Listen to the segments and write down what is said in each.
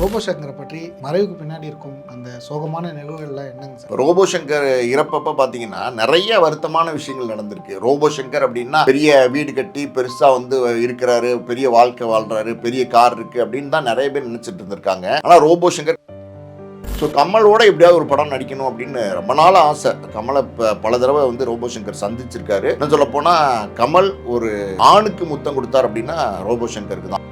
Robot சங்கரை பற்றி மறைவுக்கு பின்னாடி இருக்கும் அந்த சோகமான நிகழ்வுகள்லாம் என்னங்க சார்? ரோபோ சங்கர் இறப்பப்ப பார்த்தீங்கன்னா நிறைய வருத்தமான விஷயங்கள் நடந்திருக்கு. ரோபோ சங்கர் அப்படின்னா பெரிய வீடு கட்டி பெருசாக வந்து இருக்கிறாரு பெரிய வாழ்க்கை வாழ்றாரு பெரிய கார் இருக்கு அப்படின்னு தான் நிறைய பேர் நினைச்சிட்டு இருந்திருக்காங்க. ஆனால் ரோபோ சங்கர் ஸோ கமலோட எப்படியாவது ஒரு படம் நடிக்கணும் அப்படின்னு ரொம்ப நாள் ஆசை. கமலை இப்போ பல தடவை வந்து ரோபோ சங்கர் சந்திச்சிருக்காரு. என்ன சொல்ல போனால் கமல் ஒரு ஆணுக்கு முத்தம் கொடுத்தார் அப்படின்னா ரோபோ சங்கருக்கு தான்.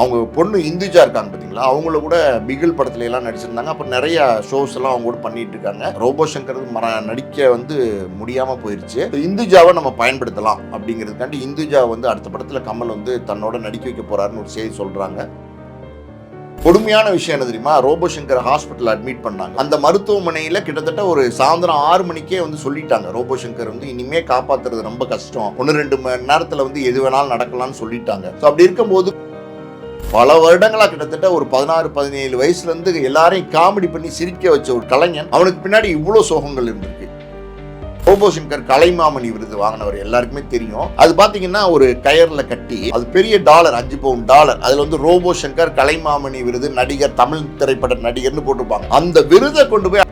அவங்க பொண்ணு இந்துஜா இருக்காங்க பார்த்தீங்களா அவங்கள கூட பிகில் படத்துல எல்லாம் நடிச்சிருந்தாங்க. அப்போ நிறைய ஷோஸ் எல்லாம் அவங்க கூட பண்ணிட்டு இருக்காங்க. ரோபோ சங்கர் மர நடிக்க வந்து முடியாம போயிருச்சு. இந்துஜாவை நம்ம பயன்படுத்தலாம் அப்படிங்கிறதுக்காண்டி இந்துஜா வந்து அடுத்த படத்துல கமல் வந்து தன்னோட நடிக்க வைக்க போறாருன்னு ஒரு செய்தி சொல்றாங்க. கொடுமையான விஷயம் என்ன தெரியுமா? ரோபோ சங்கர் ஹாஸ்பிட்டல் அட்மிட் பண்ணாங்க. அந்த மருத்துவமனையில கிட்டத்தட்ட ஒரு சாயந்தரம் ஆறு மணிக்கே வந்து சொல்லிட்டாங்க. ரோபோ சங்கர் வந்து இனிமே காப்பாத்துறது ரொம்ப கஷ்டம். ஒன்று ரெண்டு மணி நேரத்துல வந்து எது வேணாலும் நடக்கலாம்னு சொல்லிட்டாங்க. ஸோ அப்படி இருக்கும்போது பல வருடங்களா கிட்டத்தட்ட ஒரு பதினாறு பதினேழு வயசுல இருந்து எல்லாரையும் காமெடி பண்ணி சிரிக்க வச்ச ஒரு கலைஞன். அவனுக்கு பின்னாடி இவ்வளோ சோகங்கள் இருந்திருக்கு. ரோபோ சங்கர் கலைமாமணி விருது வாங்கினவர் எல்லாருக்குமே தெரியும். அது பார்த்தீங்கன்னா ஒரு கயர்ல கட்டி அது பெரிய டாலர் அஞ்சு பவுன் டாலர். அதுல வந்து ரோபோ சங்கர் கலைமாமணி விருது நடிகர் தமிழ் திரைப்பட நடிகர்னு போட்டிருப்பாங்க. அந்த விருதை கொண்டு போய்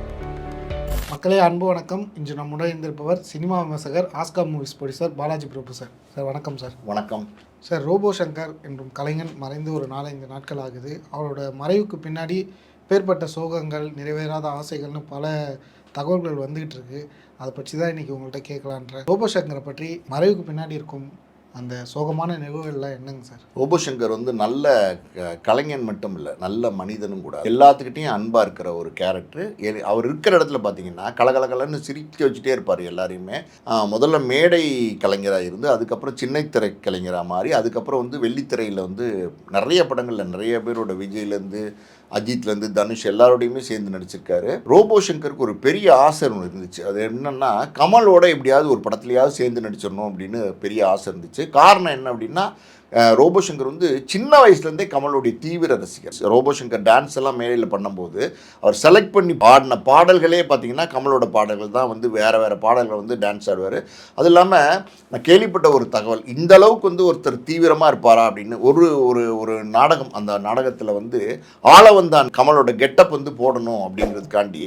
மக்களே அன்பு வணக்கம். இன்று நம்முடன் இருந்திருப்பவர் சினிமா விமர்சகர் Asuka movies producer Balaji Prabhu sir. Sir வணக்கம் சார். வணக்கம். சார் ரோபோ சங்கர் என்றும் கலைஞன் மறைந்து ஒரு நாலஞ்சு நாட்கள் ஆகுது. அவரோட மறைவுக்கு பின்னாடி பேர்பட்ட சோகங்கள் நிறைவேறாத ஆசைகள்னு பல தகவல்கள் வந்துகிட்டு இருக்கு. அதை பற்றி தான் இன்றைக்கி உங்கள்கிட்ட கேட்கலான்ற ரோபோ சங்கரை பற்றி மறைவுக்கு பின்னாடி இருக்கும் அந்த சோகமான நிகழ்வுகள்லாம் என்னங்க சார்? ரோபோ சங்கர் வந்து நல்ல க- கலைஞன் மட்டும் இல்லை நல்ல மனிதனும் கூட. எல்லாத்துக்கிட்டையும் அன்பாக இருக்கிற ஒரு கேரக்டர் அவர் இருக்கிற இடத்துல பார்த்தீங்கன்னா கலகலகலன்னு சிரிக்க வச்சுட்டே இருப்பார் எல்லாரையுமே. முதல்ல மேடை கலைஞராக இருந்து அதுக்கப்புறம் சின்னத்திரை கலைஞராக மாறி அதுக்கப்புறம் வந்து வெள்ளித்திரையில் வந்து நிறைய படங்களில் நிறைய பேரோட விஜய்லேருந்து அஜித்லேருந்து தனுஷ் எல்லாரோடையுமே சேர்ந்து நடிச்சிருக்காரு. ரோபோ சங்கருக்கு ஒரு பெரிய ஆசை ஒன்று இருந்துச்சு. அது என்னன்னா கமலோட எப்படியாவது ஒரு படத்துலையாவது சேர்ந்து நடிச்சிடணும் அப்படின்னு பெரிய ஆசை இருந்துச்சு. காரணம் என்ன அப்படின்னா ரோபோசங்கர் வந்து சின்ன வயசுலேருந்தே கமலுடைய தீவிர ரசிகர். ரோபோசங்கர் டான்ஸ் எல்லாம் மேடையில் பண்ணும்போது அவர் செலக்ட் பண்ணி பாடின பாடல்களே பார்த்தீங்கன்னா கமலோட பாடல்கள் தான் வந்து வேறு வேறு பாடல்கள் வந்து டான்ஸ் ஆடுவார். அது இல்லாமல் நான் கேள்விப்பட்ட ஒரு தகவல் இந்த அளவுக்கு வந்து ஒருத்தர் தீவிரமாக இருப்பாரா அப்படின்னு ஒரு ஒரு ஒரு நாடகம் அந்த நாடகத்தில் வந்து ஆளவந்தான் கமலோட கெட்டப் வந்து போடணும் அப்படிங்கிறதுக்காண்டி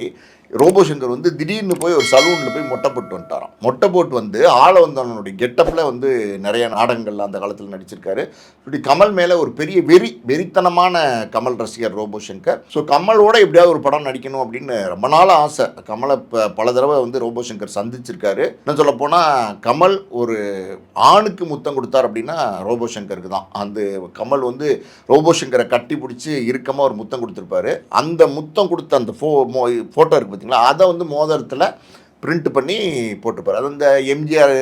ரோபோ சங்கர் வந்து திடீர்னு போய் ஒரு சலூனில் போய் மொட்டை போட்டு வந்துட்டாராம். மொட்டை போட்டு வந்து ஆளவந்தானுடைய கெட்டப்பில் வந்து நிறைய நாடகங்கள் அந்த காலத்தில் நடிச்சிருக்காரு. இப்படி கமல் மேலே ஒரு பெரிய வெறி வெறித்தனமான கமல் ரசிகர் ரோபோ சங்கர். ஸோ கமலோட எப்படியாவது ஒரு படம் நடிக்கணும் அப்படின்னு ரொம்ப நாள் ஆசை. கமலை இப்போ பல தடவை வந்து ரோபோ சங்கர் சந்திச்சிருக்காரு. என்ன சொல்ல போனால் கமல் ஒரு ஆணுக்கு முத்தம் கொடுத்தார் அப்படின்னா ரோபோ சங்கருக்கு தான். அந்த கமல் வந்து ரோபோ சங்கரை கட்டி பிடிச்சி இறுக்கமாக ஒரு முத்தம் கொடுத்துருப்பாரு. அந்த முத்தம் கொடுத்த அந்த ஃபோ ஃபோட்டோ இருக்குது பார்த்தீங்களா? அதை வந்து மோதிரத்தில் பிரிண்ட் பண்ணி போட்டுப்பார். அது இந்த எம்ஜிஆர்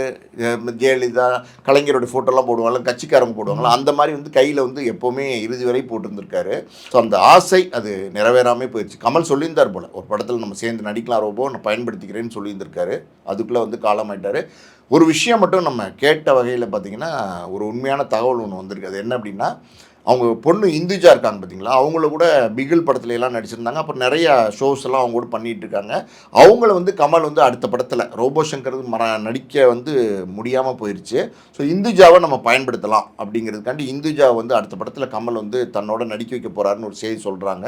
ஜெயலலிதா கலைஞரோட ஃபோட்டோலாம் போடுவாங்களா கட்சிக்காரங்க போடுவாங்களா அந்த மாதிரி வந்து கையில் வந்து எப்போவுமே இறுதி வரை போட்டிருந்திருக்காரு. ஸோ அந்த ஆசை அது நிறைவேறாமல் போயிடுச்சு கமல் சொல்லியிருந்தார் போல் ஒரு படத்தில் நம்ம சேர்ந்து நடிக்கலாம் ரோபோ நான் பயன்படுத்திக்கிறேன்னு சொல்லியிருந்திருக்காரு. அதுக்குள்ளே வந்து காலமாயிட்டார். ஒரு விஷயம் மட்டும் நம்ம கேட்ட வகையில் பார்த்திங்கன்னா ஒரு உண்மையான தகவல் ஒன்று வந்திருக்கு. அது என்ன அப்படின்னா அவங்க பொண்ணு இந்துஜா இருக்காங்க பார்த்தீங்களா அவங்கள கூட பிகில் படத்துல எல்லாம் நடிச்சிருந்தாங்க. அப்போ நிறைய ஷோஸ் எல்லாம் அவங்க கூட பண்ணிட்டு இருக்காங்க. அவங்கள வந்து கமல் வந்து அடுத்த படத்தில் ரோபோ சங்கர் மர நடிக்க வந்து முடியாமல் போயிடுச்சு ஸோ இந்துஜாவை நம்ம பயன்படுத்தலாம் அப்படிங்கிறதுக்காண்டி இந்துஜா வந்து அடுத்த படத்தில் கமல் வந்து தன்னோட நடிக்க வைக்க போகிறாருன்னு ஒரு செய்தி சொல்கிறாங்க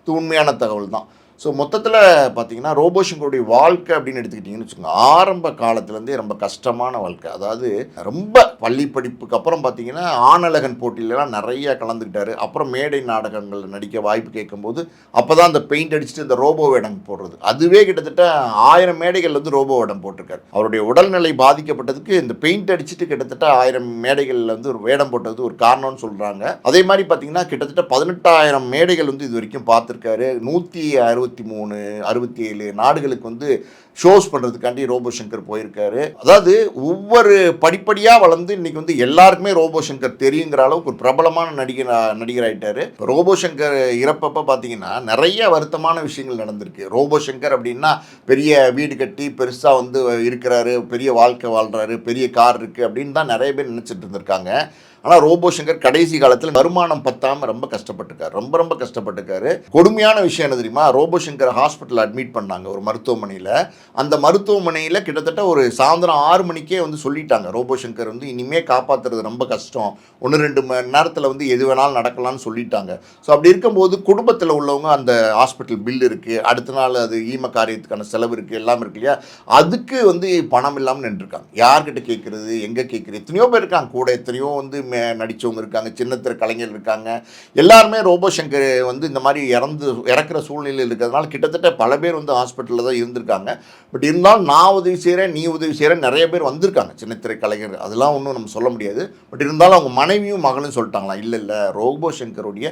இது உண்மையான தகவல் தான் ஸோ மொத்தத்தில் பார்த்தீங்கன்னா ரோபோஷங்கருடைய வாழ்க்கை அப்படின்னு எடுத்துக்கிட்டிங்கன்னு வச்சுக்கோங்க ஆரம்ப காலத்துலேருந்தே ரொம்ப கஷ்டமான வாழ்க்கை. அதாவது ரொம்ப பள்ளி படிப்புக்கு அப்புறம் பார்த்தீங்கன்னா ஆணழகன் போட்டியிலலாம் நிறைய கலந்துக்கிட்டாரு. அப்புறம் மேடை நாடகங்களில் நடிக்க வாய்ப்பு கேட்கும்போது அப்போ தான் அந்த பெயிண்ட் அடிச்சுட்டு இந்த ரோபோ வேடம் போடுறது. அதுவே கிட்டத்தட்ட ஆயிரம் மேடைகள் வந்து ரோபோ வேடம் போட்டிருக்காரு. அவருடைய உடல்நிலை பாதிக்கப்பட்டதுக்கு இந்த பெயிண்ட் அடிச்சுட்டு கிட்டத்தட்ட ஆயிரம் மேடைகளில் வந்து ஒரு வேடம் போட்டது ஒரு காரணம்னு சொல்கிறாங்க அதே மாதிரி பார்த்தீங்கன்னா கிட்டத்தட்ட பதினெட்டாயிரம் மேடைகள் வந்து இது வரைக்கும் பார்த்துருக்காரு நூற்றி அறுபத்தி மூணு அறுபத்தி ஏழு நாடுகளுக்கு வந்து ஷோஸ் பண்ணுறதுக்காண்டி ரோபோ சங்கர் போயிருக்காரு. அதாவது ஒவ்வொரு படிப்படியாக வளர்ந்து இன்னைக்கு வந்து எல்லாருக்குமே ரோபோ சங்கர் தெரியுங்கிற அளவுக்கு ஒரு பிரபலமான நடிகர் நடிகர் ஆயிட்டாரு ரோபோ சங்கர் இறப்பப்ப பார்த்தீங்கன்னா நிறைய வருத்தமான விஷயங்கள் நடந்திருக்கு. ரோபோ சங்கர் அப்படின்னா பெரிய வீடு கட்டி பெருசாக வந்து இருக்கிறாரு பெரிய வாழ்க்கை வாழ்கிறாரு பெரிய கார் இருக்குது அப்படின்னு தான் நிறைய பேர் நினச்சிட்டு இருந்திருக்காங்க. ஆனால் ரோபோ சங்கர் கடைசி காலத்தில் வருமானம் பத்தாமல் ரொம்ப கஷ்டப்பட்டுக்கார் ரொம்ப ரொம்ப கஷ்டப்பட்டிருக்காரு. கொடுமையான விஷயம் என்ன தெரியுமா? ரோபோ சங்கர் ஹாஸ்பிட்டல் அட்மிட் பண்ணாங்க ஒரு மருத்துவமனையில். அந்த மருத்துவமனையில் கிட்டத்தட்ட ஒரு சாயந்தரம் ஆறு மணிக்கே வந்து சொல்லிட்டாங்க. ரோபோ சங்கர் வந்து இனிமே காப்பாற்றுறது ரொம்ப கஷ்டம். ஒன்று ரெண்டு மணி நேரத்தில் வந்து எது வேணாலும் நடக்கலாம்னு சொல்லிட்டாங்க. ஸோ அப்படி இருக்கும்போது குடும்பத்தில் உள்ளவங்க அந்த ஹாஸ்பிட்டல் பில் இருக்குது அடுத்த நாள் அது ஈம காரியத்துக்கான செலவு இருக்குது எல்லாம் இருக்கு இல்லையா? அதுக்கு வந்து பணம் இல்லாமல் நின்றுருக்காங்க. யார்கிட்ட கேட்குறது எங்கே கேட்குறது எத்தனையோ பேர் இருக்காங்க. கூட எத்தனையோ வந்து மே நடித்தவங்க இருக்காங்க சின்னத்திர கலைஞர் இருக்காங்க. எல்லாருமே ரோபோ சங்கர் வந்து இந்த மாதிரி இறந்து இறக்குற சூழ்நிலையில் இருக்கிறதுனால கிட்டத்தட்ட பல பேர் வந்து ஹாஸ்பிட்டலில் தான் இருந்திருக்காங்க. பட் இருந்தாலும் நான் உதவி செய்கிறேன் நீ உதவி செய்கிறேன் நிறைய பேர் வந்திருக்காங்க சின்னத்திரை கலைஞர் அதெல்லாம் ஒன்றும் நம்ம சொல்ல முடியாது. பட் இருந்தாலும் அவங்க மனைவியும் மகளும் சொல்லிட்டாங்களாம் இல்லை இல்லை ரோபோ சங்கருடைய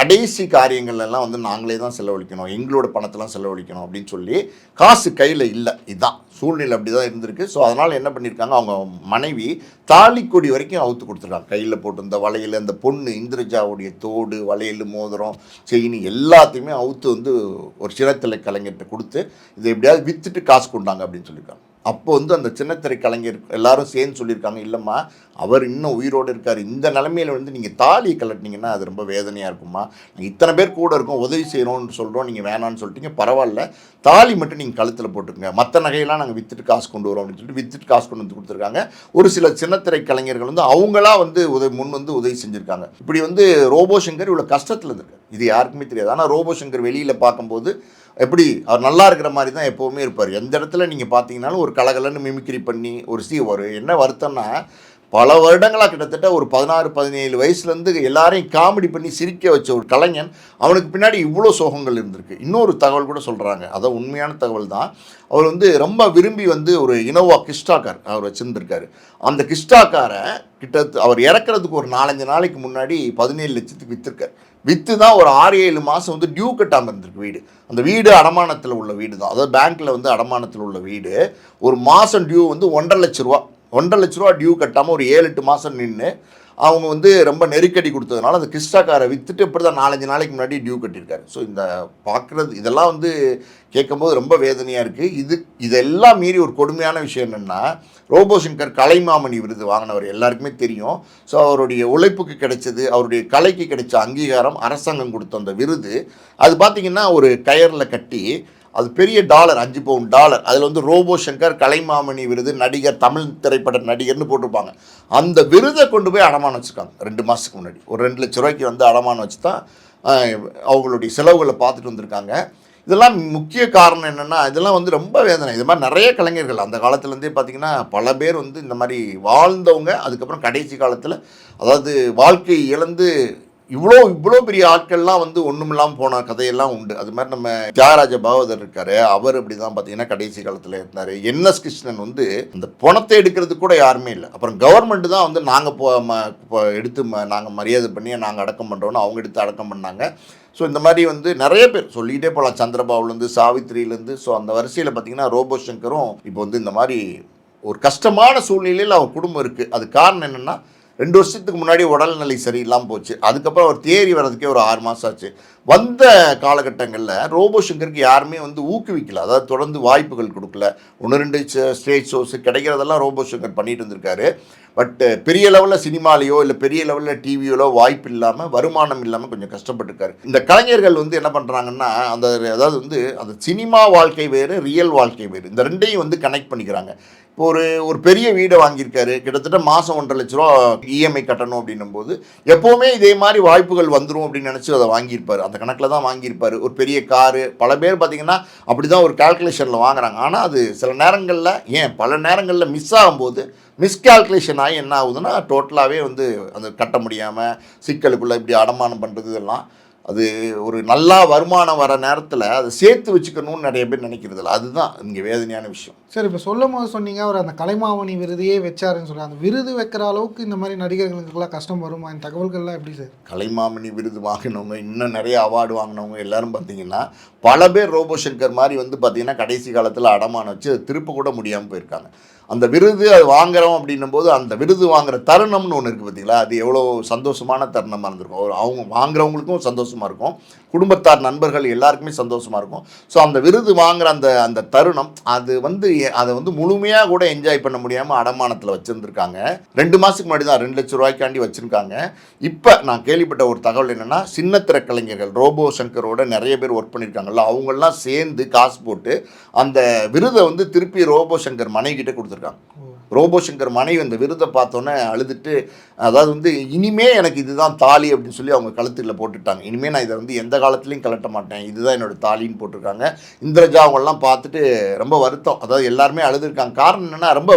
கடைசி காரியங்கள் எல்லாம் வந்து நாங்களே தான் செலவழிக்கணும் எங்களோட பணத்தெல்லாம் செலவழிக்கணும் அப்படின்னு சொல்லி காசு கையில் இல்லை. இதுதான் சூழ்நிலை அப்படி தான் இருந்திருக்கு. ஸோ அதனால் என்ன பண்ணியிருக்காங்க அவங்க மனைவி தாலிக்கொடி வரைக்கும் அவுத்து கொடுத்துருக்காங்க கையில் போட்டு இந்த வளையல் அந்த பொண்ணு இந்திரஜாவுடைய தோடு வளையல் மோதிரம் செயின் எல்லாத்தையுமே அவுத்து வந்து ஒரு சிறத்தலை கலைஞர்கிட்ட கொடுத்து இதை எப்படியாவது விற்றுட்டு காசு கொண்டாங்க அப்படின்னு சொல்லியிருக்காங்க அப்போ வந்து அந்த சின்னத்திரை கலைஞர் எல்லாரும் சேர்ந்து சொல்லியிருக்காங்க இல்லைம்மா அவர் இன்னும் உயிரோடு இருக்கார். இந்த நிலமையில வந்து நீங்கள் தாலியை கலட்டினீங்கன்னா அது ரொம்ப வேதனையாக இருக்குமா நீங்கள் இத்தனை பேர் கூட இருக்கோம் உதவி செய்கிறோம்னு சொல்கிறோம் நீங்கள் வேணான்னு சொல்லிட்டீங்க. பரவாயில்ல. தாலி மட்டும் நீங்கள் கழுத்தில் போட்டுருங்க மற்ற நகையெல்லாம் நாங்கள் விற்றுட்டு காசு கொண்டு வரோம் அப்படின்னு சொல்லிட்டு விற்றுட்டு காசு கொண்டு வந்து கொடுத்துருக்காங்க. ஒரு சில சின்னத்திரை கலைஞர்கள் வந்து அவங்களா வந்து உதவி முன் வந்து உதவி செஞ்சுருக்காங்க. இப்படி வந்து ரோபோ சங்கர் இவ்வளோ கஷ்டத்தில் இருந்திருக்கு இது யாருக்குமே தெரியாது. ஆனால் ரோபோ சங்கர் வெளியில் பார்க்கும்போது எப்படி? அவர் நல்லா இருக்கிற மாதிரி தான் எப்போவுமே இருப்பார். எந்த இடத்துல நீங்கள் பார்த்தீங்கன்னாலும் ஒரு கலகலன்னு மிமிக்ரி பண்ணி ஒரு சி ஒரு என்ன வருத்தம்னா பல வருடங்களாக கிட்டத்தட்ட ஒரு பதினாறு பதினேழு வயசுலேருந்து எல்லாரையும் காமெடி பண்ணி சிரிக்க வச்ச ஒரு கலைஞன் அவனுக்கு பின்னாடி இவ்வளோ சோகங்கள் இருந்திருக்கு. இன்னொரு தகவல் கூட சொல்கிறாங்க அதான் உண்மையான தகவல் தான். அவர் வந்து ரொம்ப விரும்பி வந்து ஒரு இனோவா கிஸ்டா கார் அவர் வச்சுருந்துருக்காரு. அந்த கிஸ்டா காரை கிட்ட அவர் இறக்குறதுக்கு ஒரு நாலஞ்சு நாளைக்கு முன்னாடி பதினேழு லட்சத்துக்கு விற்றுருக்கார் விற்று தான் ஒரு ஆறு ஏழு மாதம் வந்து டியூ கட்டாமல் இருந்திருக்கு வீடு. அந்த வீடு அடமானத்தில் உள்ள வீடு தான் அதாவது பேங்க்கில் வந்து அடமானத்தில் உள்ள வீடு. ஒரு மாதம் டியூ வந்து ஒன்றரை லட்ச ரூபா. ஒன்றரை லட்ச ரூபா டியூ கட்டாமல் ஒரு ஏழு எட்டு மாதம் நின்று அவங்க வந்து ரொம்ப நெருக்கடி கொடுத்ததுனால அந்த கிறிஸ்டாக்காரை விற்றுட்டு இப்படி தான் நாலஞ்சு நாளைக்கு முன்னாடி டியூ கட்டியிருக்காரு. ஸோ இந்த பார்க்குறது இதெல்லாம் வந்து கேட்கும்போது ரொம்ப வேதனையாக இருக்குது இது இதெல்லாம் மீறி ஒரு கொடுமையான விஷயம் என்னென்னா ரோபோசங்கர் கலைமாமணி விருது வாங்கினவர் எல்லாருக்குமே தெரியும். ஸோ அவருடைய உழைப்புக்கு கிடைச்சது அவருடைய கலைக்கு கிடைச்ச அங்கீகாரம் அரசாங்கம் கொடுத்த அந்த விருது. அது பார்த்திங்கன்னா ஒரு கயரில் கட்டி அது பெரிய டாலர் அஞ்சு பவுன் டாலர் அதில் வந்து ரோபோ சங்கர் கலைமாமணி விருது நடிகர் தமிழ் திரைப்பட நடிகர்னு போட்டிருப்பாங்க. அந்த விருதை கொண்டு போய் அடமானம் வச்சுருக்காங்க. ரெண்டு மாதத்துக்கு முன்னாடி. ஒரு ரெண்டு லட்ச ரூபாய்க்கு வந்து அடமானம் வச்சு தான் அவங்களுடைய செலவுகளை பார்த்துட்டு வந்திருக்காங்க. இதெல்லாம் முக்கிய காரணம் என்னென்னா இதெல்லாம் வந்து ரொம்ப வேதனை. இது மாதிரி நிறைய கலைஞர்கள் அந்த காலத்துலேருந்தே பார்த்தீங்கன்னா பல பேர் வந்து இந்த மாதிரி வாழ்ந்தவங்க அதுக்கப்புறம் கடைசி காலத்தில் அதாவது வாழ்க்கை இழந்து இவ்வளோ இவ்வளோ பெரிய ஆட்கள்லாம் வந்து ஒன்றுமில்லாமல் போன கதையெல்லாம் உண்டு. அது மாதிரி நம்ம தியாகராஜ பாகவதர் இருக்காரு. அவர் அப்படி தான் பார்த்தீங்கன்னா கடைசி காலத்தில் இருந்தார். என்எஸ் கிருஷ்ணன் வந்து இந்த பணத்தை எடுக்கிறதுக்கு கூட யாருமே இல்லை. அப்புறம் கவர்மெண்ட் தான் வந்து நாங்கள் போ ம- எடுத்து ம நாங்கள் மரியாதை பண்ணி நாங்கள் அடக்கம் பண்ணுறோன்னு அவங்க எடுத்து அடக்கம் பண்ணாங்க. ஸோ இந்த மாதிரி வந்து நிறைய பேர் சொல்லிகிட்டே போகலாம் சந்திரபாபுலேருந்து சாவித்ரியிலேருந்து ஸோ அந்த வரிசையில் பார்த்தீங்கன்னா ரோபோ சங்கரும் இப்போ வந்து இந்த மாதிரி ஒரு கஷ்டமான சூழ்நிலையில் அவங்க குடும்பம் இருக்குது அது காரணம் என்னென்னா ரெண்டு வருஷத்துக்கு முன்னாடி உடல்நிலை சரியில்லாமல் போச்சு. அதுக்கப்புறம் அவர் தேறி வர்றதுக்கே ஒரு ஆறு மாதம் ஆச்சு. வந்த காலகட்டங்களில் ரோபோ சங்கருக்கு யாருமே வந்து ஊக்குவிக்கல. அதாவது தொடர்ந்து வாய்ப்புகள் கொடுக்கல. ஒன்று ரெண்டு ஸ்டேஜ் ஷோஸ் கிடைக்கிறதெல்லாம் ரோபோ சங்கர் பண்ணிட்டு இருந்திருக்காரு. பட் பெரிய லெவலில் சினிமாலேயோ இல்லை பெரிய லெவலில் டிவியோலோ வாய்ப்பு இல்லாமல் வருமானம் இல்லாமல் கொஞ்சம் கஷ்டப்பட்டிருக்காரு. இந்த கலைஞர்கள் வந்து என்ன பண்ணுறாங்கன்னா அந்த அதாவது வந்து அந்த சினிமா வாழ்க்கை வேறு ரியல் வாழ்க்கை வேறு. இந்த ரெண்டையும் வந்து கனெக்ட் பண்ணிக்கிறாங்க. ஒரு ஒரு பெரிய வீடை வாங்கியிருக்காரு. கிட்டத்தட்ட மாதம் ஒன்றரை லட்ச ரூபா இஎம்ஐ கட்டணும் அப்படின்னும் போது எப்போவுமே இதே மாதிரி வாய்ப்புகள் வந்துடும் அப்படின்னு நினச்சி அதை வாங்கியிருப்பார். அந்த கணக்கில் தான் வாங்கியிருப்பார். ஒரு பெரிய காரு பல பேர் பார்த்தீங்கன்னா அப்படி தான் ஒரு கால்குலேஷனில் வாங்குறாங்க. ஆனால் அது சில நேரங்களில் ஏன் பல நேரங்களில் மிஸ் ஆகும்போது மிஸ்கால்குலேஷன் ஆகி என்ன ஆகுதுன்னா டோட்டலாகவே வந்து அந்த கட்ட முடியாமல் சிக்கலுக்குள்ளே இப்படி அடமானம் பண்ணுறது இதெல்லாம் அது ஒரு நல்லா வருமானம் வர நேரத்தில் அதை சேர்த்து வச்சுக்கணும்னு நிறைய பேர் நினைக்கிறதில்ல அதுதான் இங்கே வேதனையான விஷயம். சரி இப்போ சொல்லும் போது சொன்னீங்க அவர் அந்த கலைமாமணி விருதையே வச்சாருன்னு சொல்லி அந்த விருது வைக்கிற அளவுக்கு இந்த மாதிரி நடிகர்களுக்கெல்லாம் கஷ்டம் வருமா? இந்த தகவல்கள்லாம் எப்படி சார்? கலைமாமணி விருது வாங்கினவங்க இன்னும் நிறைய அவார்டு வாங்கினவங்க எல்லாரும் பார்த்தீங்கன்னா பல பேர் ரோபோ சங்கர் மாதிரி வந்து பார்த்தீங்கன்னா கடைசி காலத்தில் அடமானம் வச்சு அதை திருப்ப கூட முடியாமல் போயிருக்காங்க. அந்த விருது அது வாங்குறோம் அப்படின்னும் போது அந்த விருது வாங்குற தருணம்னு ஒன்று இருக்குது பார்த்தீங்களா அது எவ்வளோ சந்தோஷமான தருணமாக இருந்திருக்கும். அவங்க வாங்குறவங்களுக்கும் சந்தோஷமாக இருக்கும். குடும்பத்தார் நண்பர்கள் எல்லாருக்குமே சந்தோஷமாக இருக்கும். ஸோ அந்த விருது வாங்குற அந்த அந்த தருணம் அது வந்து அதை வந்து முழுமையாக கூட என்ஜாய் பண்ண முடியாமல் அடமானத்தில் வச்சுருந்துருக்காங்க. ரெண்டு மாதத்துக்கு முன்னாடி தான் ரெண்டு லட்ச ரூபாய்க்காண்டி வச்சுருக்காங்க. இப்போ நான் கேள்விப்பட்ட ஒரு தகவல் என்னென்னா சின்னத்திர கலைஞர்கள் ரோபோ சங்கரோட நிறைய பேர் ஒர்க் பண்ணியிருக்காங்கல்ல அவங்கெல்லாம் சேர்ந்து காசு போட்டு அந்த விருதை வந்து திருப்பி ரோபோ சங்கர் மனைகிட்ட கொடுத்துருக்காங்க. ரோபோ சங்கர் மனைவி அந்த விருதை பார்த்தோன்னே அழுதுட்டு அதாவது வந்து இனிமே எனக்கு இதுதான் தாலி அப்படின்னு சொல்லி அவங்க கழுத்தில் போட்டுட்டாங்க. இனிமேல் நான் இதை வந்து எந்த காலத்துலையும் கலட்ட மாட்டேன். இதுதான் என்னோட தாலின்னு போட்டிருக்காங்க. இந்திரஜா அவங்கெல்லாம் பார்த்துட்டு ரொம்ப வருத்தம். அதாவது எல்லாருமே அழுதுருக்காங்க. காரணம் என்னென்னா ரொம்ப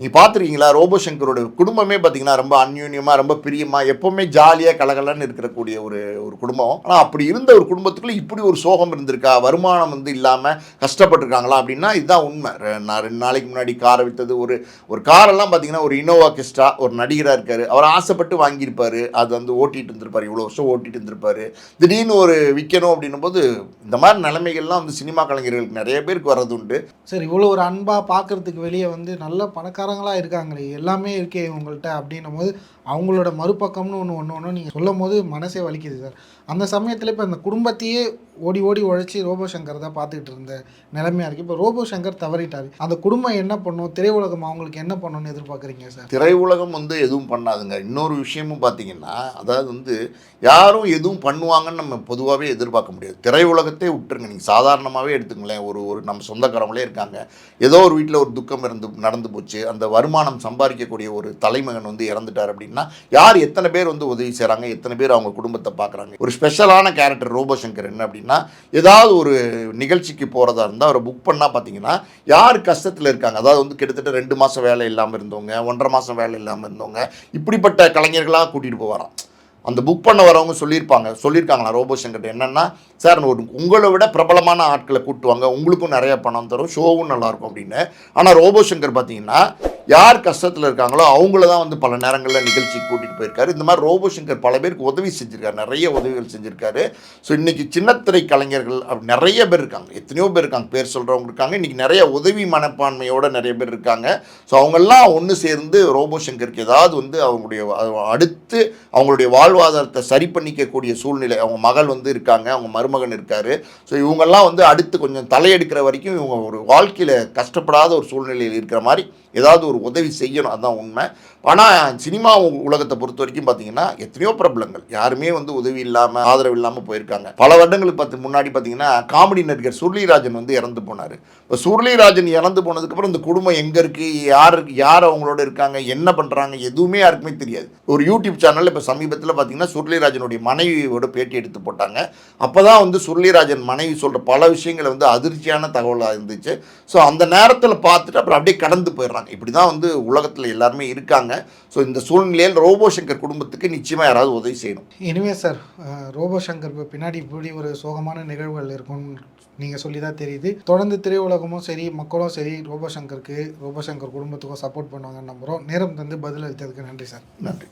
நீங்கள் பார்த்துருக்கீங்களா? ரோபோசங்கரோட குடும்பமே பார்த்தீங்கன்னா ரொம்ப அந்யூன்யமாக ரொம்ப பிரியமாக எப்போவுமே ஜாலியாக கலகலன்னு இருக்கக்கூடிய ஒரு ஒரு குடும்பம். ஆனால் அப்படி இருந்த ஒரு குடும்பத்துக்குள்ளே இப்படி ஒரு சோகம் இருந்திருக்கா? வருமானம் வந்து இல்லாமல் கஷ்டப்பட்டுருக்காங்களா அப்படின்னா இதுதான் உண்மை. நான் ரெண்டு நாளைக்கு முன்னாடி காரை வித்தது ஒரு ஒரு காரெல்லாம் பார்த்தீங்கன்னா ஒரு இனோவா கிஸ்டா ஒரு நடிகராக இருக்கார். அவர் ஆசைப்பட்டு வாங்கியிருப்பார். அது வந்து ஓட்டிகிட்டு இருந்திருப்பார். இவ்வளோ வருஷம் ஓட்டிகிட்டு இருந்திருப்பார். திடீர்னு ஒரு விற்கணும் அப்படின்னும் போது இந்த மாதிரி நிலைமைகள்லாம் வந்து சினிமா கலைஞர்களுக்கு நிறைய பேருக்கு வர்றது உண்டு சரி இவ்வளோ ஒரு அன்பாக பார்க்கறதுக்கு வெளியே வந்து நல்ல பணக்காரங்களாக இருக்காங்களே எல்லாமே இருக்கே இவங்கள்ட்ட அப்படின்னும் போது அவங்களோட மறுபக்கம்னு ஒன்று ஒன்று ஒன்று நீங்கள் சொல்லும் போது மனசே வலிக்குது சார். அந்த சமயத்தில் இப்போ இந்த குடும்பத்தையே ஓடி ஓடி உழைச்சி ரோபோ சங்கர் தான் பார்த்துக்கிட்டு இருந்த நிலைமையாக இருக்குது இப்போ ரோபோ சங்கர் தவறிட்டார். அந்த குடும்பம் என்ன பண்ணும்? திரையுலகம் அவங்களுக்கு என்ன பண்ணணும்னு எதிர்பார்க்குறீங்க சார்? திரையுலகம் வந்து எதுவும் பண்ணாதுங்க. இன்னொரு விஷயமும் பார்த்தீங்கன்னா அதாவது வந்து யாரும் எதுவும் பண்ணுவாங்கன்னு நம்ம பொதுவாகவே எதிர்பார்க்க முடியாது. திரையுலகத்தை விட்டுருங்க. நீங்கள் சாதாரணமாகவே எடுத்துங்களேன் ஒரு ஒரு நம்ம சொந்தக்காரங்களே இருக்காங்க. ஏதோ ஒரு வீட்டில் ஒரு துக்கம் இருந்து நடந்து போச்சு. அந்த வருமானம் சம்பாதிக்கக்கூடிய ஒரு தலைமகன் வந்து இறந்துட்டார் அப்படின்னா யார் எத்தனை பேர் வந்து உதவி செய்கிறாங்க எத்தனை பேர் அவங்க குடும்பத்தை பார்க்குறாங்க? ஒரு ஸ்பெஷலான கேரக்டர் ரோபோ சங்கர் என்ன அப்படின்னா ஏதாவது ஒரு நிகழ்ச்சிக்கு போகிறதா இருந்தால் அவரை புக் பண்ணால் பார்த்தீங்கன்னா யார் கஷ்டத்தில் இருக்காங்க? அதாவது வந்து கிட்டத்தட்ட ரெண்டு மாதம் வேலை இல்லாமல் இருந்தவங்க ஒன்றரை மாதம் வேலை இல்லாமல் இருந்தவங்க இப்படிப்பட்ட கலைஞர்களாக கூட்டிகிட்டு போவாராம். அந்த புக் பண்ண வரவங்க சொல்லியிருப்பாங்க. சொல்லியிருக்காங்களா ரோபோ சங்கர் என்னென்னா சார் ஒரு உங்களை விட பிரபலமான ஆட்களை கூட்டுவாங்க. உங்களுக்கும் நிறையா பணம் தரும். ஷோவும் நல்லாயிருக்கும் அப்படின்னு. ஆனால் ரோபோ சங்கர் பார்த்தீங்கன்னா யார் கஷ்டத்தில் இருக்காங்களோ அவங்கள தான் வந்து பல நேரங்களில் நிகழ்ச்சிக்கு கூட்டிகிட்டு போயிருக்காரு. இந்த மாதிரி ரோபோசங்கர் பல பேருக்கு உதவி செஞ்சுருக்காரு. நிறைய உதவிகள் செஞ்சுருக்காரு. ஸோ இன்னைக்கு சின்னத்திரை கலைஞர்கள் நிறைய பேர் இருக்காங்க. எத்தனையோ பேர் இருக்காங்க. பேர் சொல்கிறவங்க இருக்காங்க. இன்றைக்கி நிறைய உதவி மனப்பான்மையோட நிறைய பேர் இருக்காங்க. ஸோ அவங்கெல்லாம் ஒன்று சேர்ந்து ரோபோ சங்கருக்கு ஏதாவது வந்து அவங்களுடைய அடுத்து அவங்களுடைய வாழ்வாதாரத்தை சரி பண்ணிக்கக்கூடிய சூழ்நிலை அவங்க மகள் வந்து இருக்காங்க அவங்க மருமகன் இருக்காரு. ஸோ இவங்கெல்லாம் வந்து அடுத்து கொஞ்சம் தலையெடுக்கிற வரைக்கும் இவங்க ஒரு வாழ்க்கையில் கஷ்டப்படாத ஒரு சூழ்நிலையில் இருக்கிற மாதிரி ஏதாவது ஒரு உதவி செய்யணும் அதுதான் உண்மை. ஆனால் சினிமா உ- உலகத்தை பொறுத்த வரைக்கும் பார்த்தீங்கன்னா எத்தனையோ பிரபலங்கள். யாருமே வந்து உதவி இல்லாமல் ஆதரவு இல்லாமல் போயிருக்காங்க. பல வருடங்களுக்கு பார்த்து முன்னாடி பார்த்தீங்கன்னா காமெடி நடிகர் சுருளிராஜன் வந்து இறந்து போனார். இப்போ சுருளிராஜன் இறந்து போனதுக்கப்புறம் இந்த குடும்பம் எங்கே இருக்குது யார் யார் அவங்களோட இருக்காங்க? என்ன பண்ணுறாங்க எதுவுமே யாருக்குமே தெரியாது. ஒரு யூடியூப் சேனலில் இப்போ சமீபத்தில் பார்த்தீங்கன்னா சுருளிராஜனுடைய மனைவியோட பேட்டி எடுத்து போட்டாங்க. அப்போ தான் வந்து சுருளிராஜன் மனைவி சொல்கிற பல விஷயங்களை வந்து அதிர்ச்சியான தகவலாக இருந்துச்சு. ஸோ அந்த நேரத்தில் பார்த்துட்டு அப்புறம் அப்படியே கடந்து போயிடுறாங்க. இப்படி தான் வந்து உலகத்தில் எல்லாருமே இருக்காங்க. ஸோ இந்த சூழ்நிலையில் ரோபோ சங்கர் குடும்பத்துக்கு நிச்சயமாக யாராவது உதவி செய்யணும். இனிமே சார் ரோபோ சங்கர் பின்னாடி இப்படி ஒரு சோகமான நிகழ்வுகள் இருக்கும்னு நீங்கள் சொல்லி தான் தெரியுது. தொடர்ந்து திரையுலகமும் சரி மக்களும் சரி ரோபோ சங்கருக்கு ரோபோ சங்கர் குடும்பத்துக்கும் சப்போர்ட் பண்ணுவாங்கன்னு நம்புகிறோம் நேரம் தந்து பதில் அளித்ததுக்கு நன்றி சார். நன்றி.